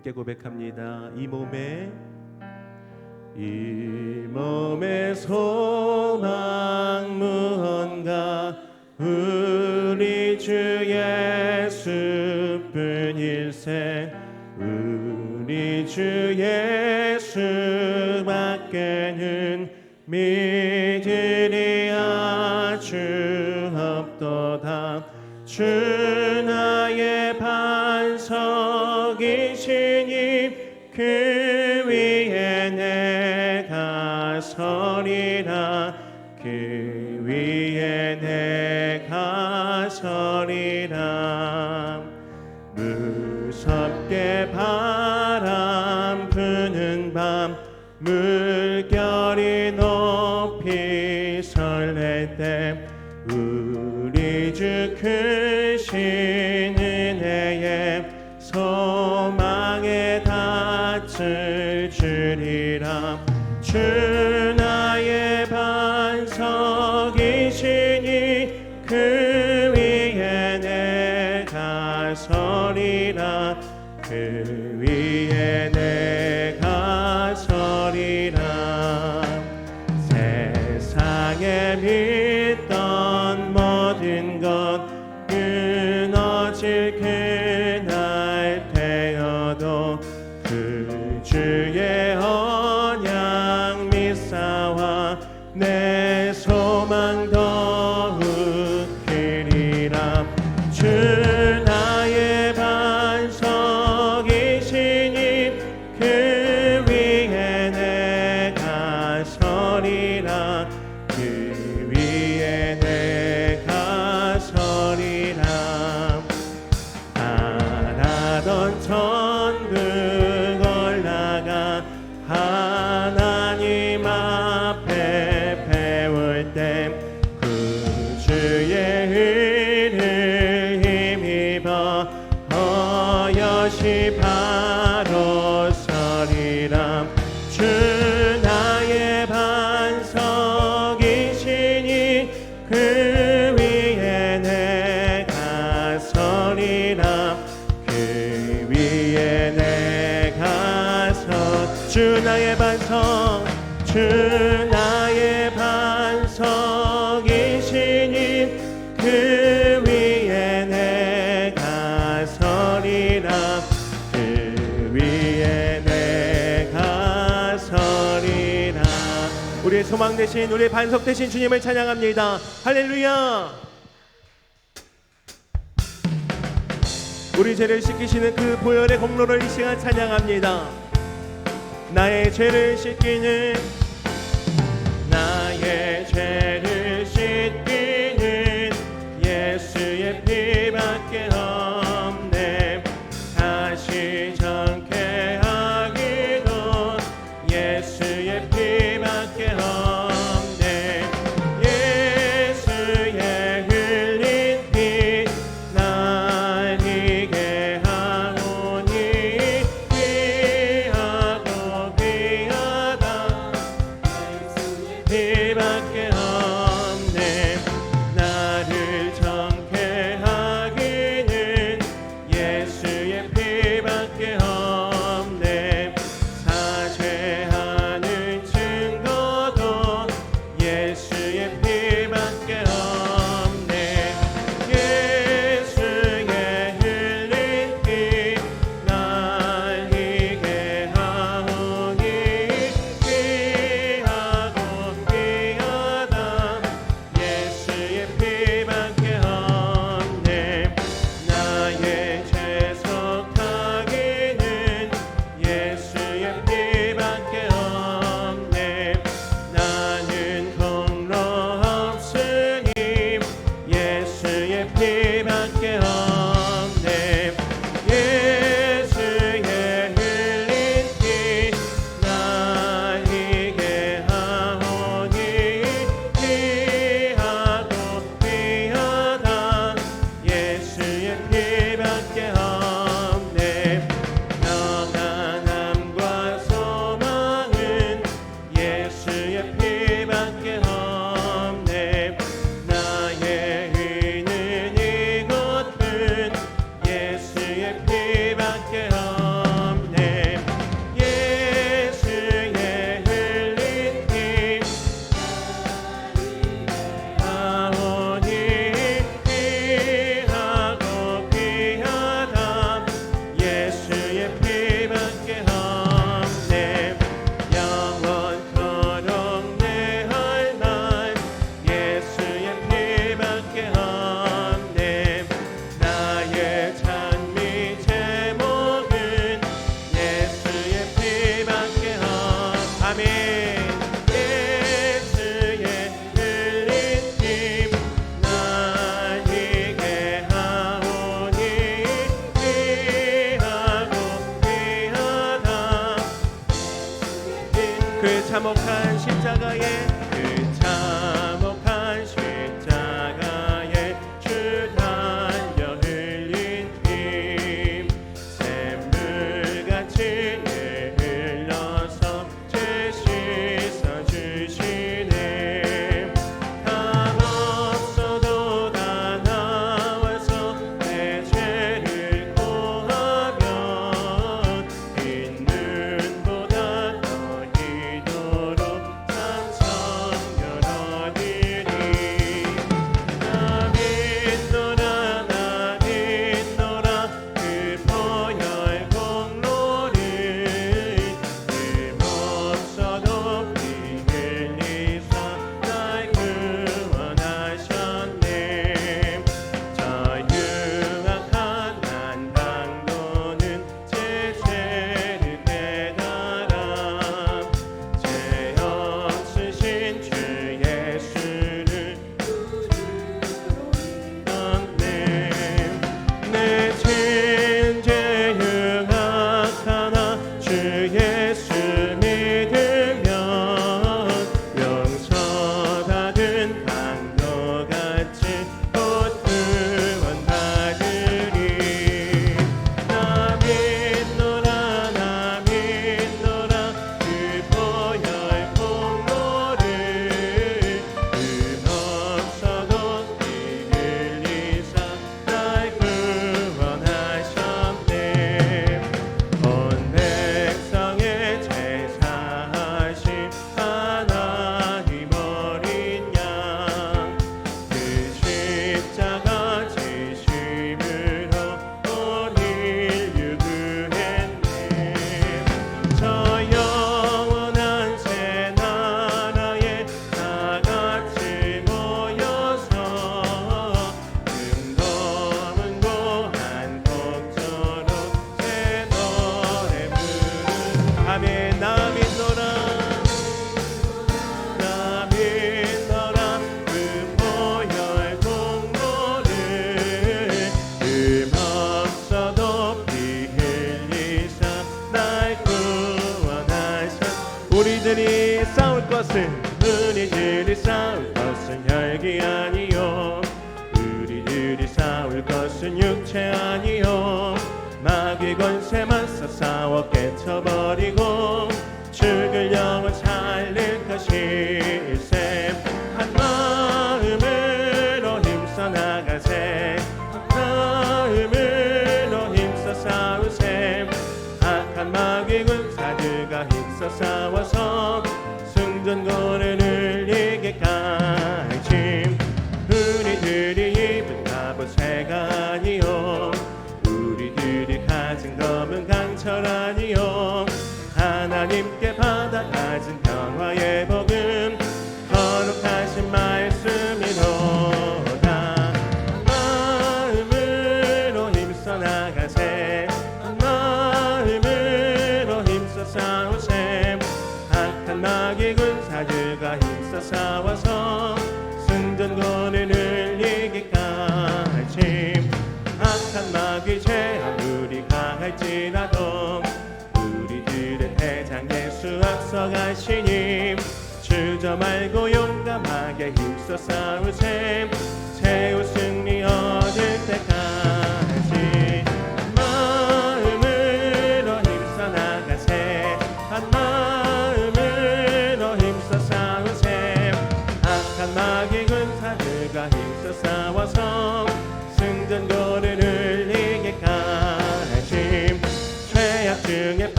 함께 고백합니다. 이 몸에 이 몸에 소망 무언가 우리 주 예수뿐 일생 우리 주 예수밖에는 믿으리 아주 없도다 주 나의 반석이시 church. 대신 우리 반석 대신 주님을 찬양합니다. 할렐루야. 우리 죄를 씻기시는 그 보혈의 공로를 이 시간 찬양합니다. 나의 죄를 씻기는 나의 죄를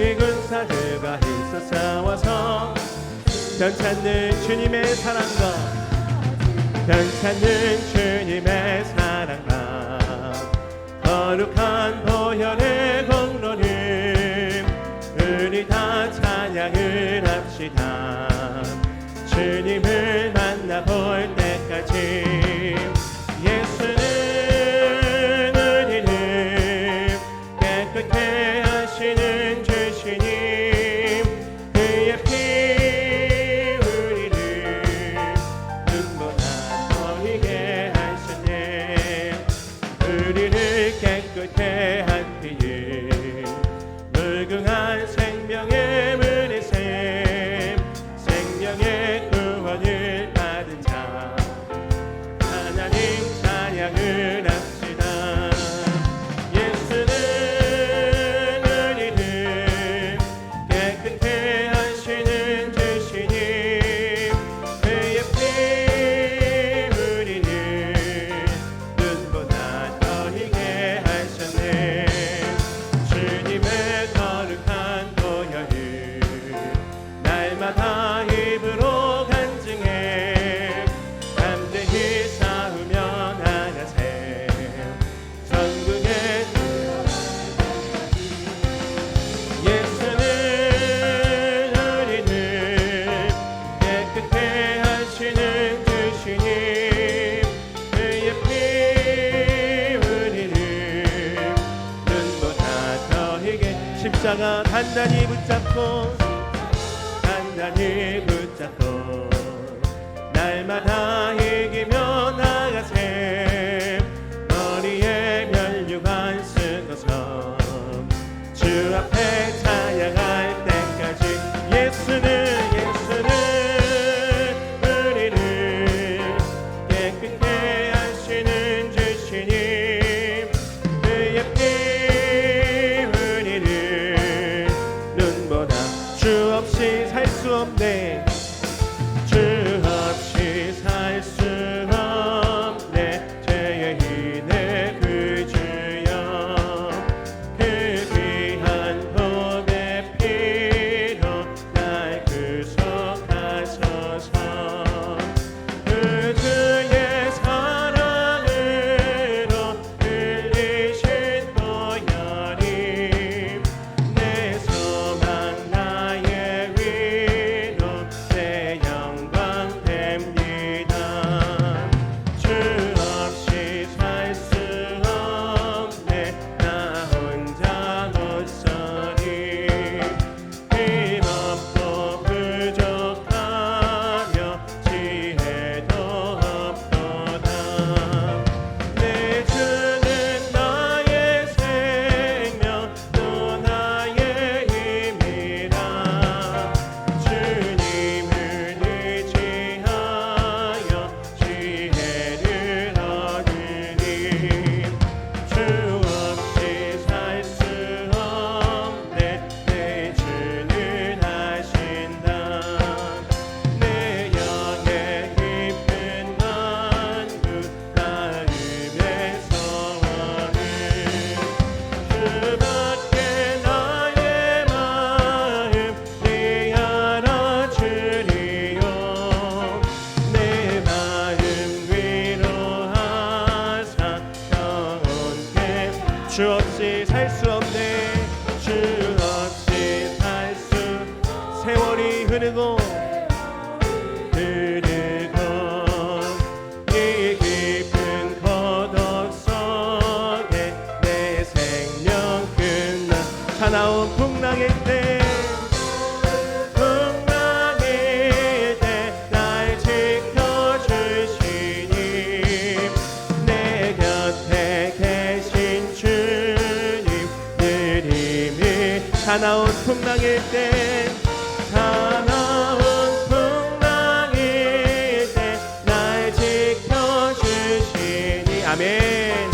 이 군사들과 힘써 싸워서. 변찬는 주님의 사랑과 변찬는 주님의 사랑과 거룩한 보혈의 공로님 우리 다 찬양을 합시다. 주님을 만나볼 때까지 good care. 단단히 붙잡고 단단히 붙잡고 날마다 사나운 풍랑일 때 사나운 풍랑일 때 날 지켜주시니 아멘.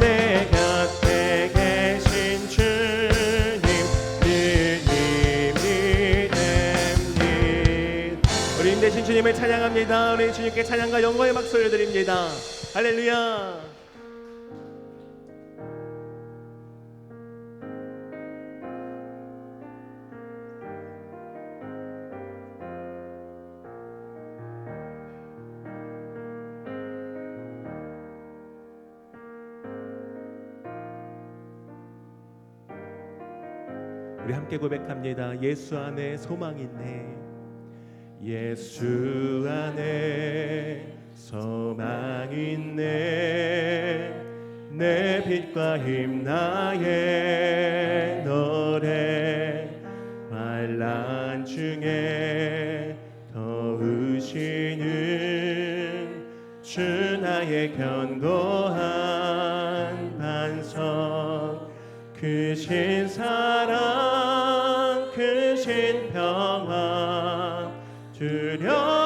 내 곁에 계신 주님 주님이 됩니다. 우리 힘대신 주님을 찬양합니다. 우리 주님께 찬양과 영광의 박수를 드립니다. 할렐루야. 우리 함께 고백합니다. 예수 안에 소망 있네. 예수 안에 소망 있네. 내 빛과 힘 나의 노래 환란 중에 더우시는 주 나의 견고한 반석 그신 사랑 그신 평안 주려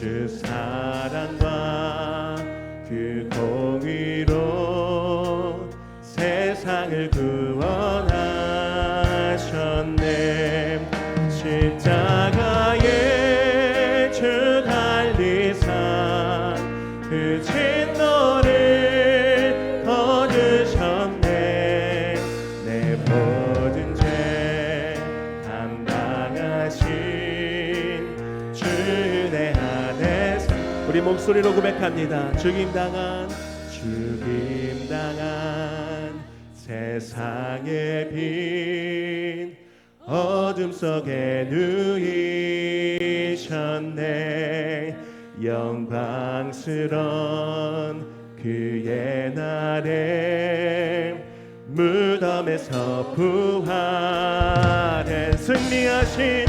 noches. 목소리로 고백합니다. 죽임 당한 죽임 당한 세상의 빈 어둠 속에 누이셨네 영광스런 그의 날에 무덤에서 부활해 승리하신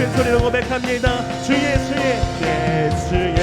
큰 소리로 고백합니다. 주 예수의 예수의.